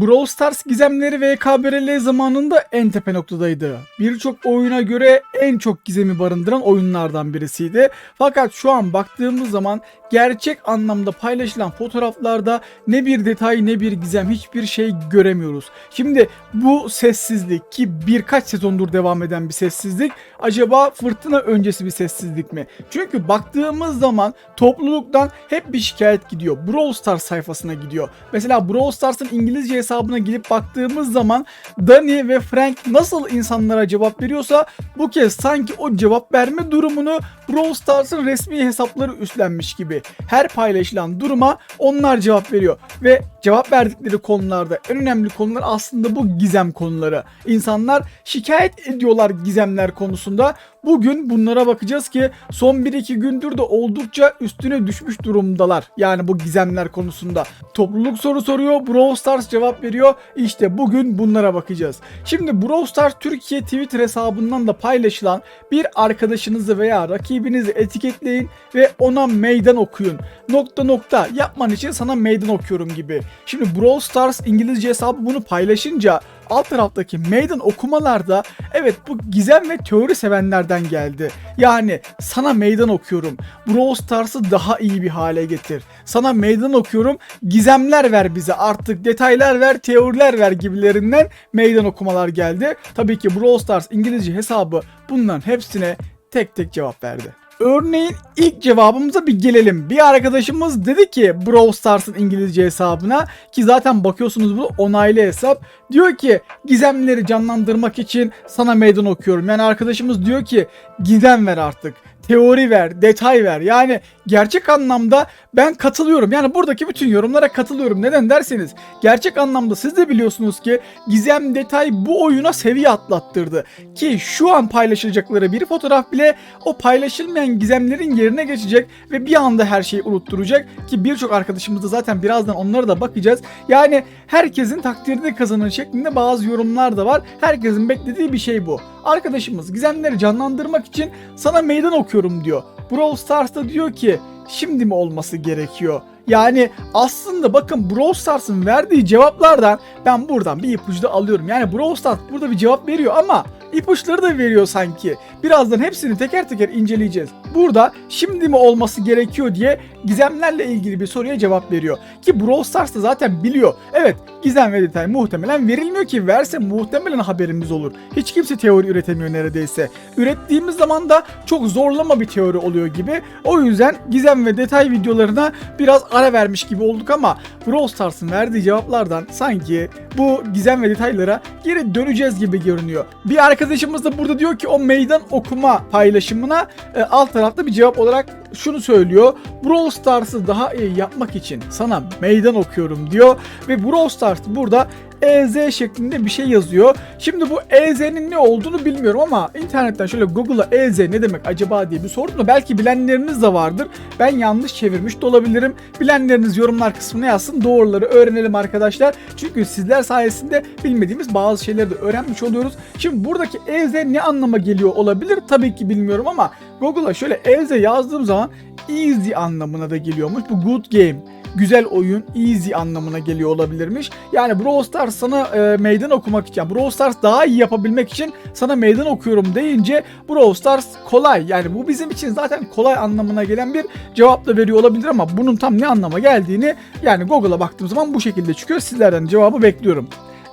Brawl Stars gizemleri ve KBRL zamanında en tepe noktadaydı. Birçok oyuna göre en çok gizemi barındıran oyunlardan birisiydi. Fakat şu an baktığımız zaman gerçek anlamda paylaşılan fotoğraflarda ne bir detay ne bir gizem hiçbir şey göremiyoruz. Şimdi bu sessizlik ki birkaç sezondur devam eden bir sessizlik acaba fırtına öncesi bir sessizlik mi? Çünkü baktığımız zaman topluluktan hep bir şikayet gidiyor. Brawl Stars sayfasına gidiyor. Mesela Brawl Stars'ın İngilizce hesabına gidip baktığımız zaman Dani ve Frank nasıl insanlara cevap veriyorsa bu kez sanki o cevap verme durumunu Brawl Stars'ın resmi hesapları üstlenmiş gibi. Her paylaşılan duruma onlar cevap veriyor ve cevap verdikleri konularda en önemli konular aslında bu gizem konuları. İnsanlar şikayet ediyorlar gizemler konusunda. Bugün bunlara bakacağız ki son 1-2 gündür de oldukça üstüne düşmüş durumdalar. Yani bu gizemler konusunda. Topluluk soru soruyor, Brawl Stars cevap veriyor. İşte bugün bunlara bakacağız. Şimdi Brawl Stars Türkiye Twitter hesabından da paylaşılan bir arkadaşınızı veya rakibinizi etiketleyin ve ona meydan okuyun. Nokta nokta yapman için sana meydan okuyorum gibi. Şimdi Brawl Stars İngilizce hesabı bunu paylaşınca alt taraftaki meydan okumalarda evet bu gizem ve teori sevenlerden geldi. Yani sana meydan okuyorum. Brawl Stars'ı daha iyi bir hale getir. Sana meydan okuyorum. Gizemler ver bize artık detaylar ver, teoriler ver gibilerinden meydan okumalar geldi. Tabii ki Brawl Stars İngilizce hesabı bunların hepsine tek tek cevap verdi. Örneğin ilk cevabımıza bir gelelim. Bir arkadaşımız dedi ki Brawl Stars'ın İngilizce hesabına ki zaten bakıyorsunuz bu onaylı hesap. Diyor ki gizemleri canlandırmak için sana meydan okuyorum. Yani arkadaşımız diyor ki gizem ver artık. Teori ver, detay ver. Yani gerçek anlamda ben katılıyorum. Yani buradaki bütün yorumlara katılıyorum. Neden derseniz gerçek anlamda siz de biliyorsunuz ki gizem detay bu oyuna seviye atlattırdı. Ki şu an paylaşılacakları bir fotoğraf bile o paylaşılmayan gizemlerin yerine geçecek ve bir anda her şeyi unutturacak ki birçok arkadaşımız da zaten birazdan onlara da bakacağız. Yani herkesin takdirini kazanın şeklinde bazı yorumlar da var. Herkesin beklediği bir şey bu. Arkadaşımız gizemleri canlandırmak için sana meydan okuyorum diyor. Brawl Stars'ta diyor ki şimdi mi olması gerekiyor? Yani aslında bakın Brawl Stars'ın verdiği cevaplardan ben buradan bir ipucu da alıyorum. Yani Brawl Stars burada bir cevap veriyor ama ipuçları da veriyor sanki. Birazdan hepsini teker teker inceleyeceğiz. Burada şimdi mi olması gerekiyor diye gizemlerle ilgili bir soruya cevap veriyor. Ki Brawl Stars da zaten biliyor. Evet gizem ve detay muhtemelen verilmiyor ki verse muhtemelen haberimiz olur. Hiç kimse teori üretemiyor neredeyse. Ürettiğimiz zaman da çok zorlama bir teori oluyor gibi. O yüzden gizem ve detay videolarına biraz ara vermiş gibi olduk ama Brawl Stars'ın verdiği cevaplardan sanki bu gizem ve detaylara geri döneceğiz gibi görünüyor. Bir arkadaşımız da burada diyor ki o meydan okuma paylaşımına e, alt tarafta bir cevap olarak şunu söylüyor. Brawl Stars'ı daha iyi yapmak için sana meydan okuyorum diyor ve Brawl Stars burada EZ şeklinde bir şey yazıyor. Şimdi bu EZ'nin ne olduğunu bilmiyorum ama internetten şöyle Google'a EZ ne demek acaba diye bir sordum da belki bilenleriniz de vardır. Ben yanlış çevirmiş de olabilirim. Bilenleriniz yorumlar kısmına yazsın. Doğruları öğrenelim arkadaşlar. Çünkü sizler sayesinde bilmediğimiz bazı şeyleri de öğrenmiş oluyoruz. Şimdi buradaki EZ ne anlama geliyor olabilir? Tabii ki bilmiyorum ama Google'a şöyle EZ yazdığım zaman easy anlamına da geliyormuş. Bu good game güzel oyun, easy anlamına geliyor olabilirmiş. Yani Brawl Stars sana e, meydan okumak için, yani Brawl Stars daha iyi yapabilmek için sana meydan okuyorum deyince Brawl Stars kolay. Yani bu bizim için zaten kolay anlamına gelen bir cevap da veriyor olabilir ama bunun tam ne anlama geldiğini yani Google'a baktığım zaman bu şekilde çıkıyor. Sizlerden cevabı bekliyorum.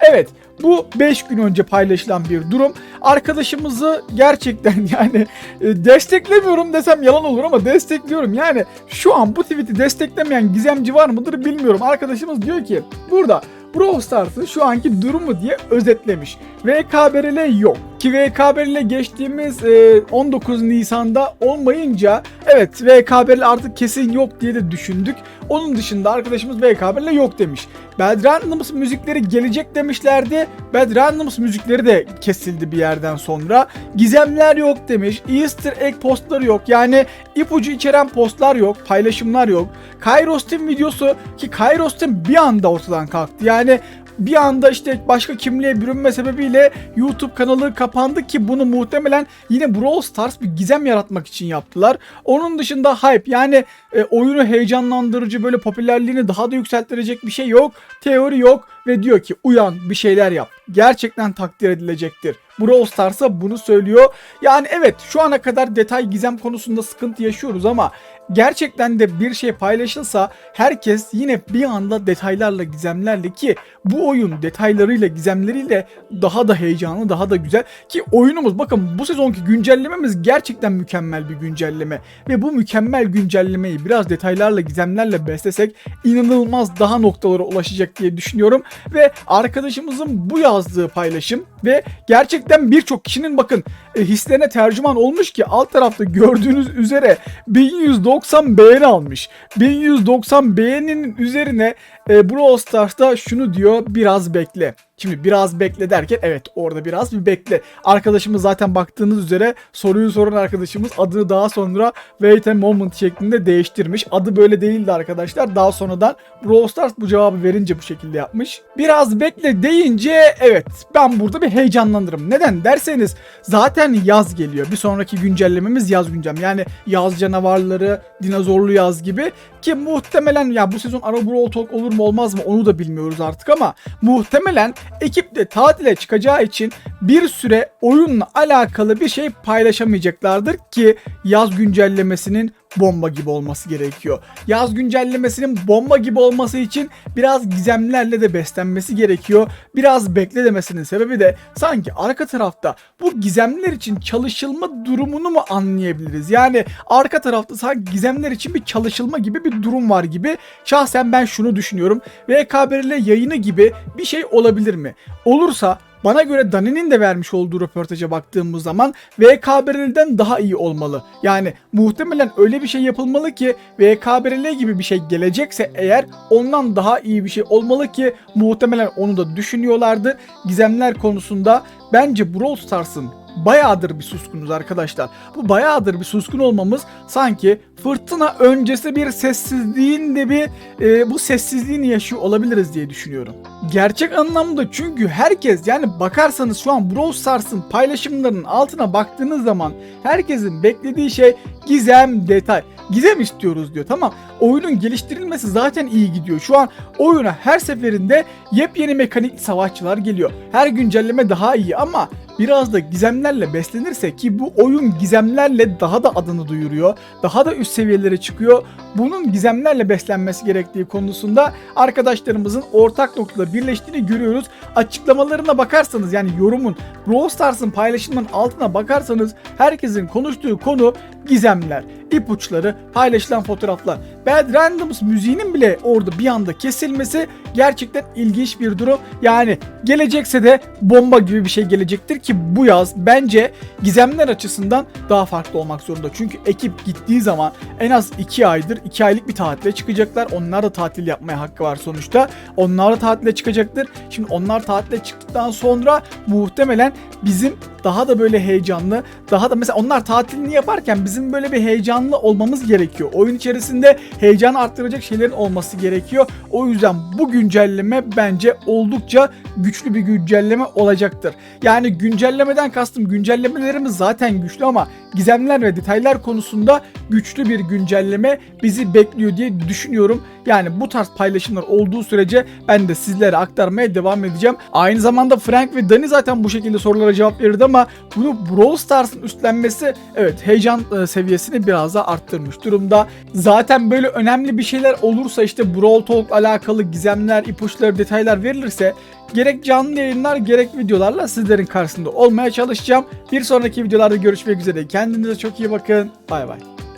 Evet bu 5 gün önce paylaşılan bir durum. Arkadaşımızı gerçekten yani e, desteklemiyorum desem yalan olur ama destekliyorum. Yani şu an bu tweet'i desteklemeyen gizemci var mıdır bilmiyorum. Arkadaşımız diyor ki burada Brawl Stars'ın şu anki durumu diye özetlemiş. VKBRL yok. Ki VKBRL geçtiğimiz e, 19 Nisan'da olmayınca evet VKBRL artık kesin yok diye de düşündük. Onun dışında arkadaşımız VKBRL yok demiş. Bad Randoms müzikleri gelecek demişlerdi. Bad Randoms müzikleri de kesildi bir yerden sonra. Gizemler yok demiş. Easter egg postları yok. Yani ipucu içeren postlar yok. Paylaşımlar yok. Kairos Team videosu ki Kairos Team bir anda ortadan kalktı. Yani bir anda işte başka kimliğe bürünme sebebiyle YouTube kanalı kapandı ki bunu muhtemelen yine Brawl Stars bir gizem yaratmak için yaptılar. Onun dışında hype yani e, oyunu heyecanlandırıcı böyle popülerliğini daha da yükselttirecek bir şey yok. Teori yok. Ve diyor ki uyan bir şeyler yap. Gerçekten takdir edilecektir. Brawl Stars'a bunu söylüyor. Yani evet şu ana kadar detay gizem konusunda sıkıntı yaşıyoruz ama gerçekten de bir şey paylaşılsa herkes yine bir anda detaylarla gizemlerle ki bu oyun detaylarıyla gizemleriyle daha da heyecanlı daha da güzel ki oyunumuz bakın bu sezonki güncellememiz gerçekten mükemmel bir güncelleme ve bu mükemmel güncellemeyi biraz detaylarla gizemlerle beslesek inanılmaz daha noktalara ulaşacak diye düşünüyorum ve arkadaşımızın bu yazdığı paylaşım ve gerçekten birçok kişinin bakın hislerine tercüman olmuş ki alt tarafta gördüğünüz üzere 1190 beğeni almış. 1190 beğeninin üzerine e, Brawl Stars'ta şunu diyor biraz bekle. Şimdi biraz bekle derken evet orada biraz bir bekle. Arkadaşımız zaten baktığınız üzere soruyu soran arkadaşımız adını daha sonra wait a moment şeklinde değiştirmiş. Adı böyle değildi arkadaşlar. Daha sonradan Brawl Stars bu cevabı verince bu şekilde yapmış. Biraz bekle deyince evet ben burada bir heyecanlanırım. Neden derseniz zaten yaz geliyor. Bir sonraki güncellememiz yaz güncem. Yani yaz canavarları, dinozorlu yaz gibi ki muhtemelen ya bu sezon ara Talk olur mu olmaz mı onu da bilmiyoruz artık ama muhtemelen ekip de tatile çıkacağı için bir süre oyunla alakalı bir şey paylaşamayacaklardır ki yaz güncellemesinin bomba gibi olması gerekiyor. Yaz güncellemesinin bomba gibi olması için biraz gizemlerle de beslenmesi gerekiyor. Biraz bekle demesinin sebebi de sanki arka tarafta bu gizemler için çalışılma durumunu mu anlayabiliriz? Yani arka tarafta sanki gizemler için bir çalışılma gibi bir durum var gibi. Şahsen ben şunu düşünüyorum. VKBRL yayını gibi bir şey olabilir mi? Olursa bana göre Dani'nin de vermiş olduğu röportaja baktığımız zaman VKBRL'den daha iyi olmalı. Yani muhtemelen öyle bir şey yapılmalı ki VKBRL gibi bir şey gelecekse eğer ondan daha iyi bir şey olmalı ki muhtemelen onu da düşünüyorlardı. Gizemler konusunda bence Brawl Stars'ın bayağıdır bir suskunuz arkadaşlar. Bu bayağıdır bir suskun olmamız sanki fırtına öncesi bir sessizliğin de bir e, bu sessizliğini yaşıyor olabiliriz diye düşünüyorum. Gerçek anlamda çünkü herkes yani bakarsanız şu an Brawl Stars'ın paylaşımlarının altına baktığınız zaman herkesin beklediği şey gizem detay. Gizem istiyoruz diyor tamam. Oyunun geliştirilmesi zaten iyi gidiyor. Şu an oyuna her seferinde yepyeni mekanik savaşçılar geliyor. Her güncelleme daha iyi ama biraz da gizemlerle beslenirse ki bu oyun gizemlerle daha da adını duyuruyor. Daha da üst seviyelere çıkıyor. Bunun gizemlerle beslenmesi gerektiği konusunda arkadaşlarımızın ortak noktada birleştiğini görüyoruz. Açıklamalarına bakarsanız yani yorumun Brawl Stars'ın paylaşımının altına bakarsanız herkesin konuştuğu konu gizemler, ipuçları, paylaşılan fotoğraflar. Bad Randoms müziğinin bile orada bir anda kesilmesi gerçekten ilginç bir durum. Yani gelecekse de bomba gibi bir şey gelecektir ki bu yaz bence gizemler açısından daha farklı olmak zorunda. Çünkü ekip gittiği zaman en az 2 aydır 2 aylık bir tatile çıkacaklar. Onlar da tatil yapmaya hakkı var sonuçta. Onlar da tatile çıkacaktır. Şimdi onlar tatile çıktıktan sonra muhtemelen bizim daha da böyle heyecanlı, daha da mesela onlar tatilini yaparken bizim böyle bir heyecanlı olmamız gerekiyor. Oyun içerisinde heyecanı arttıracak şeylerin olması gerekiyor. O yüzden bu güncelleme bence oldukça güçlü bir güncelleme olacaktır. Yani güncellemeden kastım güncellemelerimiz zaten güçlü ama gizemler ve detaylar konusunda güçlü bir güncelleme bizi bekliyor diye düşünüyorum. Yani bu tarz paylaşımlar olduğu sürece ben de sizlere aktarmaya devam edeceğim. Aynı zamanda Frank ve Dani zaten bu şekilde sorulara cevap verirdi ama bunu Brawl Stars'ın üstlenmesi evet heyecan e, seviyesini biraz daha arttırmış durumda. Zaten böyle önemli bir şeyler olursa işte Brawl Talk alakalı gizemler, ipuçları, detaylar verilirse gerek canlı yayınlar gerek videolarla sizlerin karşısında olmaya çalışacağım. Bir sonraki videolarda görüşmek üzere. Kendinize çok iyi bakın. Bay bay.